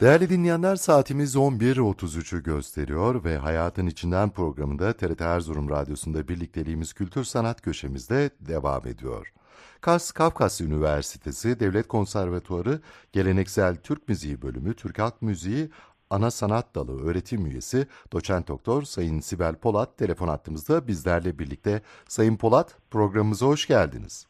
Değerli dinleyenler saatimiz 11.33'ü gösteriyor ve Hayatın İçinden programında TRT Erzurum Radyosu'nda birlikteliğimiz kültür sanat köşemizde devam ediyor. Kars Kafkas Üniversitesi Devlet Konservatuarı Geleneksel Türk Müziği Bölümü Türk Halk Müziği Ana Sanat Dalı öğretim üyesi doçent doktor Sayın Sibel Polat telefon attığımızda bizlerle birlikte. Sayın Polat programımıza hoş geldiniz.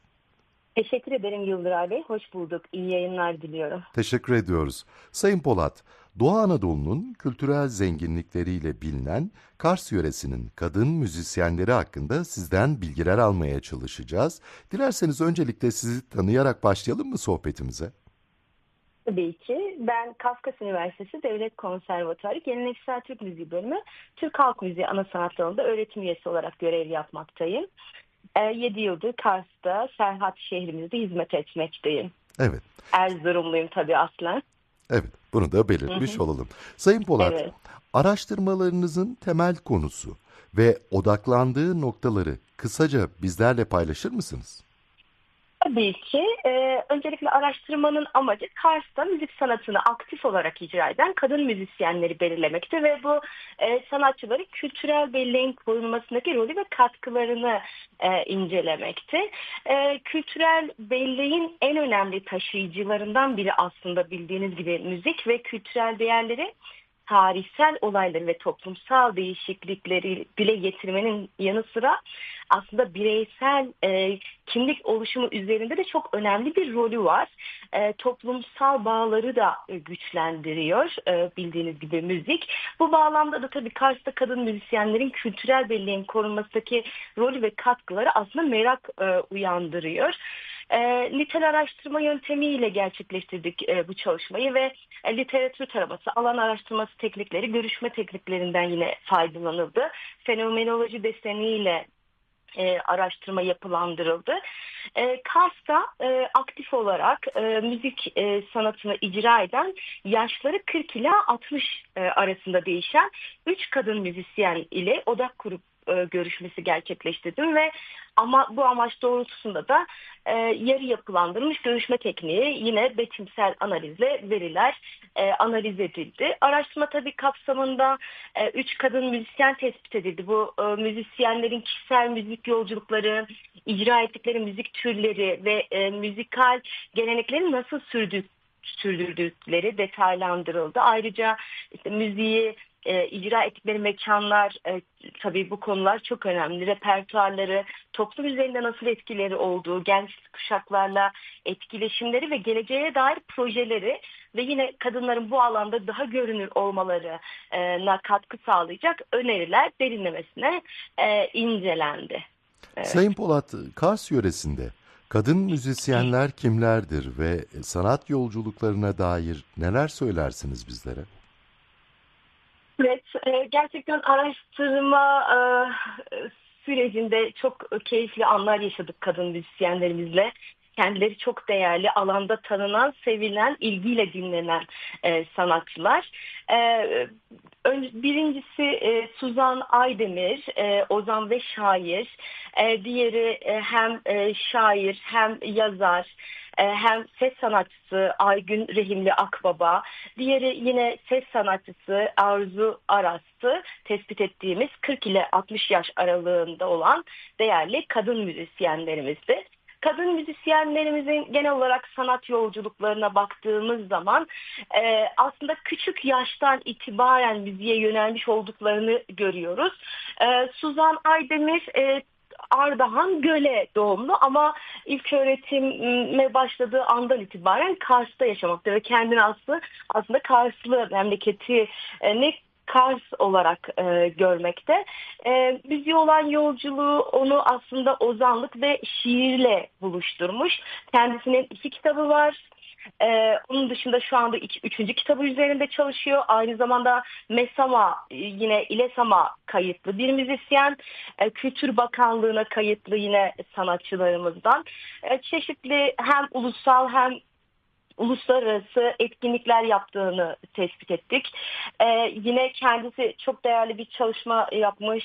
Teşekkür ederim Yıldıray Bey. Hoş bulduk. İyi yayınlar diliyorum. Teşekkür ediyoruz. Sayın Polat, Doğu Anadolu'nun kültürel zenginlikleriyle bilinen Kars yöresinin kadın müzisyenleri hakkında sizden bilgiler almaya çalışacağız. Dilerseniz öncelikle sizi tanıyarak başlayalım mı sohbetimize? Tabii ki. Ben Kafkas Üniversitesi Devlet Konservatuarı Geleneksel Türk Müziği Bölümü Türk Halk Müziği Ana Sanat Dalı'nda öğretim üyesi olarak görev yapmaktayım. 7 yıldır Kars'ta Serhat şehrimizde hizmet etmekteyim. Evet. Erzurumluyum tabii aslen. Evet, bunu da belirtmiş hı hı. olalım. Sayın Polat, Evet. araştırmalarınızın temel konusu ve odaklandığı noktaları kısaca bizlerle paylaşır mısınız? Tabii ki. Ee, öncelikle araştırmanın amacı Kars'ta müzik sanatını aktif olarak icra eden kadın müzisyenleri belirlemekti ve bu e, sanatçıların kültürel belleğin korunmasındaki rolü ve katkılarını e, incelemekti. E, kültürel belleğin en önemli taşıyıcılarından biri aslında bildiğiniz gibi müzik ve kültürel değerleri tarihsel olayları ve toplumsal değişiklikleri dile getirmenin yanı sıra aslında bireysel e, kimlik oluşumu üzerinde de çok önemli bir rolü var. E, toplumsal bağları da e, güçlendiriyor e, bildiğiniz gibi müzik. Bu bağlamda da tabii Kars'ta kadın müzisyenlerin kültürel belleğin korunmasındaki rolü ve katkıları aslında merak e, uyandırıyor. E, nitel araştırma yöntemiyle gerçekleştirdik e, bu çalışmayı ve e, literatür taraması, alan araştırması teknikleri, görüşme tekniklerinden yine faydalanıldı. Fenomenoloji deseniyle e, araştırma yapılandırıldı. E, Kars'ta e, aktif olarak e, müzik e, sanatını icra eden yaşları 40 ila 60 e, arasında değişen 3 kadın müzisyen ile odak kurup e, görüşmesi gerçekleştirdim ve ama bu amaç doğrultusunda da e, yarı yapılandırılmış görüşme tekniği yine betimsel analizle veriler e, analiz edildi. Araştırma tabii kapsamında e, üç kadın müzisyen tespit edildi. Bu e, müzisyenlerin kişisel müzik yolculukları, icra ettikleri müzik türleri ve e, müzikal gelenekleri nasıl sürdük sürdürdükleri detaylandırıldı. Ayrıca işte müziği e, icra ettikleri mekanlar e, tabii bu konular çok önemli. Repertuarları, toplum üzerinde nasıl etkileri olduğu, genç kuşaklarla etkileşimleri ve geleceğe dair projeleri ve yine kadınların bu alanda daha görünür olmalarına katkı sağlayacak öneriler derinlemesine e, incelendi. Evet. Sayın Polat, Kars yöresinde kadın müzisyenler kimlerdir ve sanat yolculuklarına dair neler söylersiniz bizlere? Evet, gerçekten araştırma sürecinde çok keyifli anlar yaşadık kadın müzisyenlerimizle. Kendileri çok değerli, alanda tanınan, sevilen, ilgiyle dinlenen sanatçılar. Birincisi Suzan Aydemir, Ozan ve şair. Diğeri hem şair hem yazar hem ses sanatçısı Aygün Rehimli Akbaba, diğeri yine ses sanatçısı Arzu Aras'tı tespit ettiğimiz 40 ile 60 yaş aralığında olan değerli kadın müzisyenlerimizdi. Kadın müzisyenlerimizin genel olarak sanat yolculuklarına baktığımız zaman e, aslında küçük yaştan itibaren müziğe yönelmiş olduklarını görüyoruz. E, Suzan Aydemir e, Ardahan Göle doğumlu ama ilk öğretime başladığı andan itibaren Kars'ta yaşamakta ve kendini aslında, aslında Karslı memleketi ne Kars olarak e, görmekte. E, müziğe olan yolculuğu onu aslında ozanlık ve şiirle buluşturmuş. Kendisinin iki kitabı var. Ee, onun dışında şu anda iki, üçüncü kitabı üzerinde çalışıyor. Aynı zamanda Mesama yine İlesama kayıtlı bir müzisyen. Ee, Kültür Bakanlığı'na kayıtlı yine sanatçılarımızdan. Ee, çeşitli hem ulusal hem uluslararası etkinlikler yaptığını tespit ettik. Ee, yine kendisi çok değerli bir çalışma yapmış.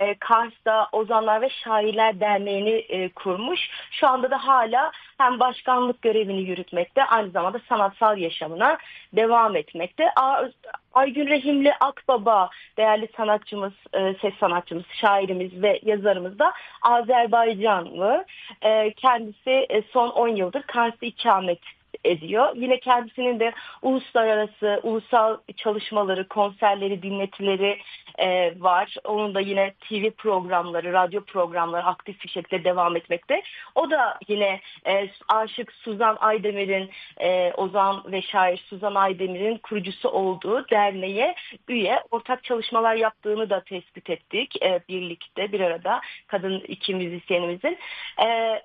E, Kars'ta Ozanlar ve Şairler Derneği'ni e, kurmuş. Şu anda da hala hem başkanlık görevini yürütmekte aynı zamanda sanatsal yaşamına devam etmekte. Aygün Rehimli Akbaba değerli sanatçımız, e, ses sanatçımız, şairimiz ve yazarımız da Azerbaycanlı. E, kendisi son 10 yıldır Kars'ta ikamet ediyor. Yine kendisinin de uluslararası, ulusal çalışmaları, konserleri, dinletileri e, var. Onun da yine TV programları, radyo programları aktif bir şekilde devam etmekte. O da yine e, aşık Suzan Aydemir'in, e, Ozan ve şair Suzan Aydemir'in kurucusu olduğu derneğe üye. Ortak çalışmalar yaptığını da tespit ettik e, birlikte bir arada kadın iki müzisyenimizin. E,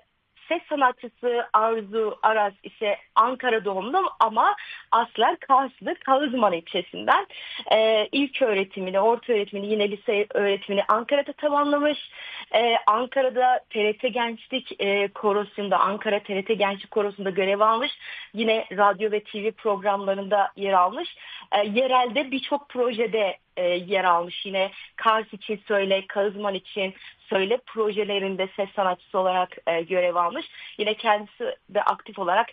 ses sanatçısı Arzu Aras ise Ankara doğumlu ama aslen Karslı Kağızman ilçesinden e, ilk öğretimini, orta öğretimini yine lise öğretimini Ankara'da tamamlamış. E, Ankara'da TRT Gençlik e, Korosu'nda, Ankara TRT Gençlik Korosu'nda görev almış. Yine radyo ve TV programlarında yer almış. E, yerelde birçok projede e, yer almış. Yine Kars için söyle, Kağızman için söyle projelerinde ses sanatçısı olarak e, görev almış. Yine kendisi de aktif olarak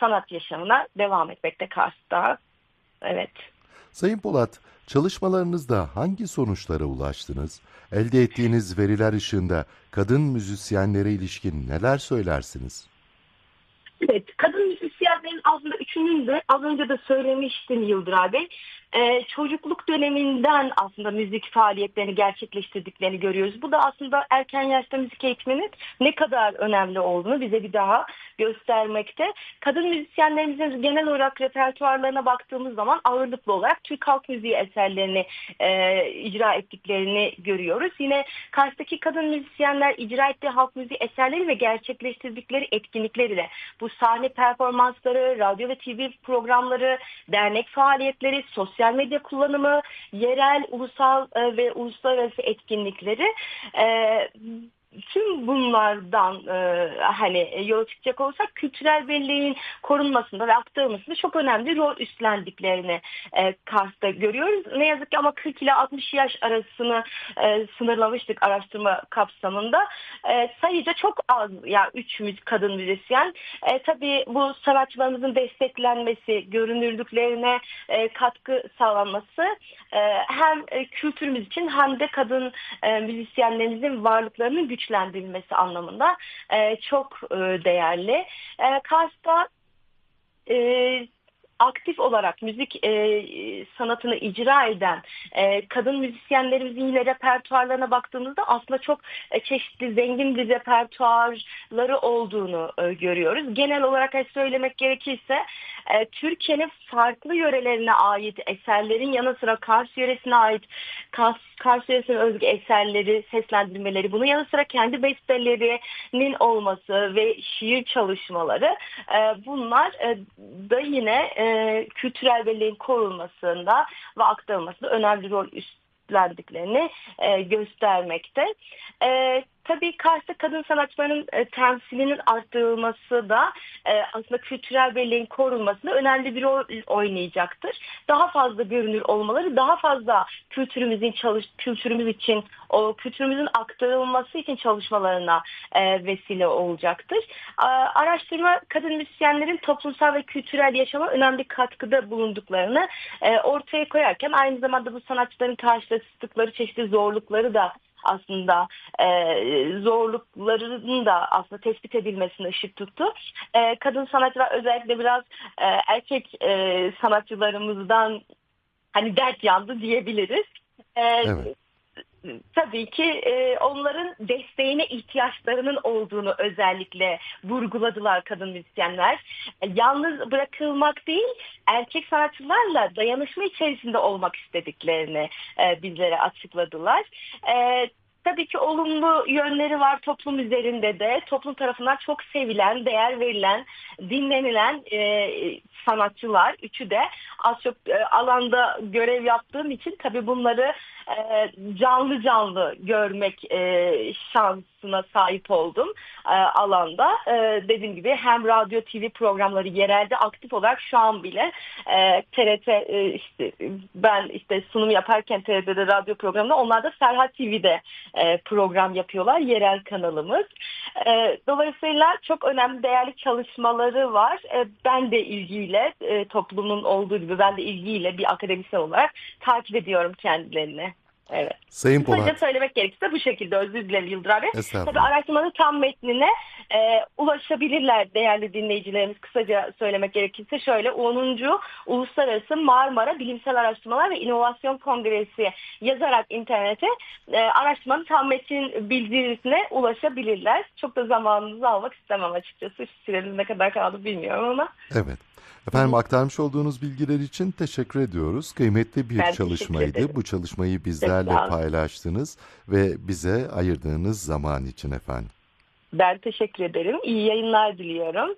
sanat yaşamına devam etmekte Kars'ta. Evet. Sayın Polat, çalışmalarınızda hangi sonuçlara ulaştınız? Elde ettiğiniz veriler ışığında kadın müzisyenlere ilişkin neler söylersiniz? Evet, kadın müzisyenlerin aslında üçünün de az önce de söylemiştim Yıldıray Bey e, çocukluk döneminden aslında müzik faaliyetlerini gerçekleştirdiklerini görüyoruz. Bu da aslında erken yaşta müzik eğitiminin ne kadar önemli olduğunu bize bir daha göstermekte. Kadın müzisyenlerimizin genel olarak repertuarlarına baktığımız zaman ağırlıklı olarak Türk halk müziği eserlerini e, icra ettiklerini görüyoruz. Yine Kars'taki kadın müzisyenler icra ettiği halk müziği eserleri ve gerçekleştirdikleri etkinlikleri de bu sahne performansları, radyo ve TV programları, dernek faaliyetleri, sosyal sosyal medya kullanımı, yerel, ulusal e, ve uluslararası etkinlikleri. E, tüm bunlardan e, hani yola çıkacak olsak kültürel belleğin korunmasında ve aktarılmasında çok önemli rol üstlendiklerini e, Kars'ta görüyoruz. Ne yazık ki ama 40 ile 60 yaş arasını e, sınırlamıştık araştırma kapsamında. E, sayıca çok az yani 3 kadın müzisyen. E, tabii bu sanatçılarımızın desteklenmesi, görünürlüklerine e, katkı sağlanması e, hem e, kültürümüz için hem de kadın e, müzisyenlerimizin varlıklarının güç güçlendirilmesi anlamında e, çok e, değerli. E, Kars'ta e, aktif olarak müzik e, sanatını icra eden e, kadın müzisyenlerimizin yine repertuarlarına baktığımızda aslında çok e, çeşitli zengin bir repertuarları olduğunu e, görüyoruz. Genel olarak söylemek gerekirse e, Türkiye'nin farklı yörelerine ait eserlerin yanı sıra Kars yöresine ait Kars, Kars yöresine özgü eserleri, seslendirmeleri, bunun yanı sıra kendi bestelerinin olması ve şiir çalışmaları e, bunlar e, da yine e, kültürel belleğin korunmasında ve aktarılmasında önemli rol üstlendiklerini e, göstermekte. E, Tabii Kars'ta kadın sanatçıların e, temsilinin arttırılması da e, aslında kültürel belleğin korunmasında önemli bir rol oynayacaktır. Daha fazla görünür olmaları, daha fazla kültürümüzün çalış kültürümüz için, o kültürümüzün aktarılması için çalışmalarına e, vesile olacaktır. E, araştırma kadın müzisyenlerin toplumsal ve kültürel yaşama önemli katkıda bulunduklarını e, ortaya koyarken aynı zamanda bu sanatçıların karşılaştıkları çeşitli zorlukları da aslında e, zorluklarının da aslında tespit edilmesine ışık tuttu. E, kadın sanatçılar özellikle biraz e, erkek e, sanatçılarımızdan hani dert yandı diyebiliriz. E, evet tabii ki e, onların desteğine ihtiyaçlarının olduğunu özellikle vurguladılar kadın müzisyenler. Yalnız bırakılmak değil, erkek sanatçılarla dayanışma içerisinde olmak istediklerini e, bizlere açıkladılar. E, Tabii ki olumlu yönleri var toplum üzerinde de. Toplum tarafından çok sevilen, değer verilen, dinlenilen e, sanatçılar. Üçü de az çok e, alanda görev yaptığım için tabii bunları e, canlı canlı görmek e, şansına sahip oldum e, alanda. E, dediğim gibi hem radyo TV programları yerelde aktif olarak şu an bile e, TRT e, işte ben işte sunum yaparken TRT'de radyo programında onlar da Serhat TV'de e, program yapıyorlar. Yerel kanalımız. E, dolayısıyla çok önemli değerli çalışmaları var. E, ben de ilgiyle e, toplumun olduğu gibi ben de ilgiyle bir akademisyen olarak takip ediyorum kendilerini. Evet. Sayın Kısaca Polat, söylemek gerekirse bu şekilde özür dilerim Yıldıray Bey. Tabii araştırmanın tam metnine e, ulaşabilirler değerli dinleyicilerimiz. Kısaca söylemek gerekirse şöyle 10. Uluslararası Marmara Bilimsel Araştırmalar ve İnovasyon Kongresi yazarak internete e, araştırmanın tam metin bildirisine ulaşabilirler. Çok da zamanınızı almak istemem açıkçası. Sürenin ne kadar kaldı bilmiyorum ama. Evet. Efendim aktarmış olduğunuz bilgiler için teşekkür ediyoruz. Kıymetli bir Ben çalışmaydı. Bu çalışmayı sağ bizlerle olun. paylaştınız ve bize ayırdığınız zaman için efendim. Ben teşekkür ederim. İyi yayınlar diliyorum.